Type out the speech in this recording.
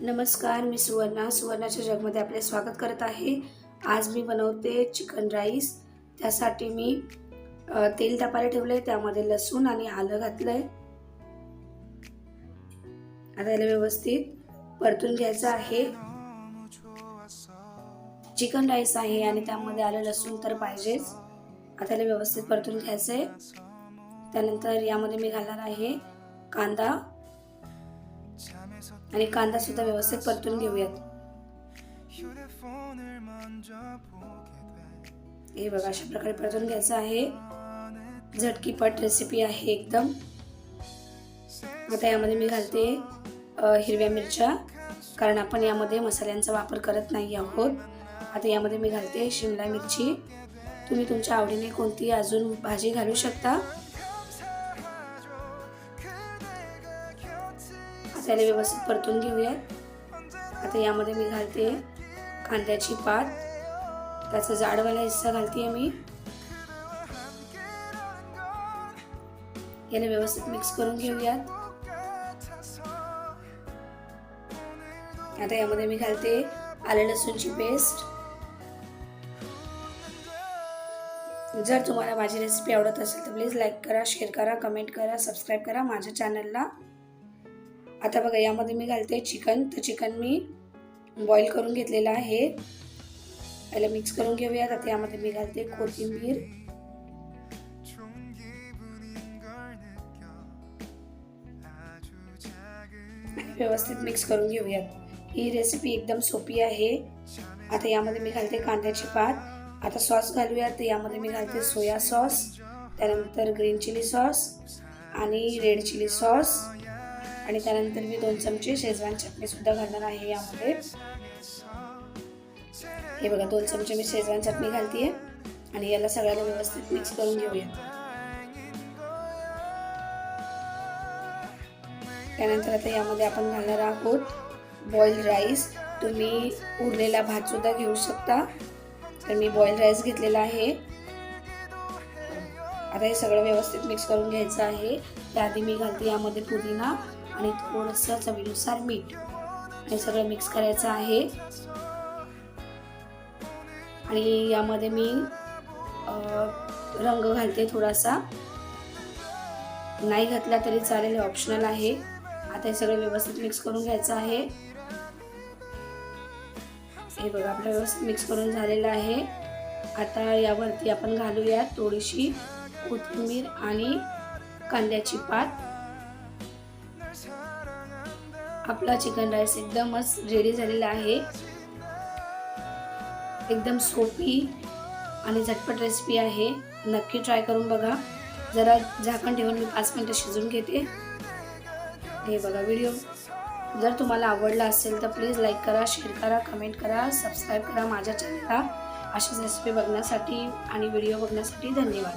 नमस्कार मी सुवर्णा. सुवर्णाच्या जगमध्ये आपले स्वागत करत आहे. आज मी बनवते चिकन राईस. त्यासाठी मी तेल तापायला आहे त्यामध्ये लसूण आणि आलं घातलं आहे आता याला व्यवस्थित परतून घ्यायचं आहे. चिकन राईस आहे आणि त्यामध्ये आलं लसूण तर पाहिजेच. आता याला व्यवस्थित परतून घ्यायचं आहे त्यानंतर यामध्ये मी घालणार आहे कांदा. आणि कांदा सुद्धा व्यवस्थित परतून घेऊयात. हे बघा अशा प्रकारे परतून घ्यायचं आहे. झटकीपट रेसिपी आहे एकदम. आता यामध्ये मी घालते हिरव्या मिरच्या. कारण आपण यामध्ये मसाल्यांचा वापर करत नाही आहोत. आता यामध्ये मी घालते शिमला मिरची. तुम्ही तुमच्या आवडीने कोणती अजून भाजी घालू शकता. मसाले व्यवस्थित परतून घेऊयात. आता यामध्ये मी घालते कांद्याची पात. त्याचा जाडवाला हिस्सा घालते मी. याला व्यवस्थित मिक्स करून घेऊयात. आता यामध्ये मी घालते आलं लसूणची पेस्ट. जर तुम्हाला माझी रेसिपी आवडत असेल तर प्लीज लाईक करा शेअर करा कमेंट करा सबस्क्राईब करा माझ्या चॅनलला आता बघा यामध्ये मी घालते चिकन. तर चिकन मी बॉईल करून घेतलेलं आहे. पहिला मिक्स करून घेऊयात. आता यामध्ये मी घालते कोथिंबीर. आणि व्यवस्थित मिक्स करून घेऊयात. ही रेसिपी एकदम सोपी आहे. आता यामध्ये मी घालते कांद्याची पात. आता सॉस घालूयात. तर यामध्ये मी घालते सोया सॉस त्यानंतर ग्रीन चिली सॉस आणि रेड चिली सॉस आणि त्यानंतर मी दोन चमचे शेजवान चटणी सुद्धा घालणार आहे यामध्ये. हे बघा दोन चमचे मी शेजवान चटणी घालते आणि याला सगळ्याला व्यवस्थित मिक्स करून घेऊया. त्यानंतर आता यामध्ये आपण घालणार आहोत बॉईल राईस तुम्ही उरलेला भात सुद्धा घेऊ शकता. तर मी बॉईल राईस घेतलेला आहे. आता हे सगळं व्यवस्थित मिक्स करून घ्यायचं आहे. त्याआधी मी घालते यामध्ये पुदिना. आणि थोडंसं चवीनुसार मीठ हे सगळं मिक्स करायचं आहे. आणि यामध्ये मी रंग घालते थोडासा. नाही घातला तरी चालेल ऑप्शनल आहे. आता हे सगळं व्यवस्थित मिक्स करून घ्यायचं आहे. हे बघा आपलं व्यवस्थित मिक्स करून झालेलं आहे. आता यावरती आपण घालूया थोडीशी कोथिंबीर आणि कांद्याची पात. आपला चिकन राईस एकदमच रेडी झालेला आहे. एकदम सोपी आणि झटपट रेसिपी आहे. नक्की ट्राय करून बघा. जरा झाकण ठेवून मी पाच मिनटं शिजवून घेते. हे बघा व्हिडिओ जर तुम्हाला आवडला असेल तर प्लीज लाईक करा शेअर करा कमेंट करा सबस्क्राईब करा माझ्या चॅनलला अशीच रेसिपी बघण्यासाठी आणि व्हिडिओ बघण्यासाठी धन्यवाद.